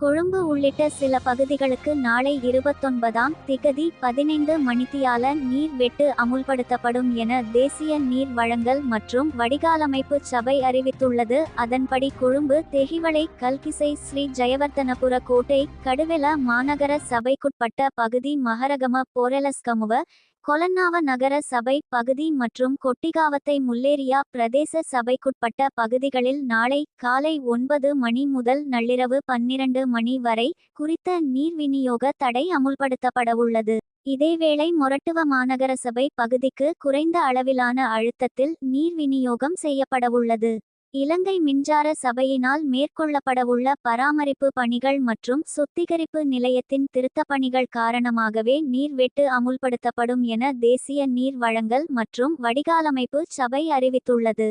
கொழும்பு உள்ளிட்ட சில பகுதிகளுக்கு நாளை இருபத்தொன்பதாம் திகதி பதினைந்து மணித்தியால நீர் வெட்டு அமுல்படுத்தப்படும் என தேசிய நீர் வழங்கல் மற்றும் வடிகாலமைப்பு சபை அறிவித்துள்ளது. அதன்படி கொழும்பு தெஹிவளை கல்கிசை ஸ்ரீ ஜெயவர்த்தனபுர கோட்டை கடுவெல மாநகர சபைக்குட்பட்ட பகுதி மகரகம போரலஸ்கமுவ கொலன்னாவ நகர சபை பகுதி மற்றும் கொட்டிகாவத்தை முல்லேரியா பிரதேச சபைக்குட்பட்ட பகுதிகளில் நாளை காலை ஒன்பது மணி முதல் நள்ளிரவு பன்னிரண்டு மணி வரை குறித்த நீர் விநியோக தடை அமுல்படுத்தப்படவுள்ளது. இதேவேளை மொரட்டுவ மாநகர சபை பகுதிக்கு குறைந்த அளவிலான அழுத்தத்தில் நீர் விநியோகம் செய்யப்படவுள்ளது. இலங்கை மின்சார சபையினால் மேற்கொள்ளப்படவுள்ள பராமரிப்பு பணிகள் மற்றும் சுத்திகரிப்பு நிலையத்தின் திருத்தப்பணிகள் காரணமாகவே நீர் வெட்டு அமுல்படுத்தப்படும் என தேசிய நீர் வழங்கல் மற்றும் வடிகாலமைப்பு சபை அறிவித்துள்ளது.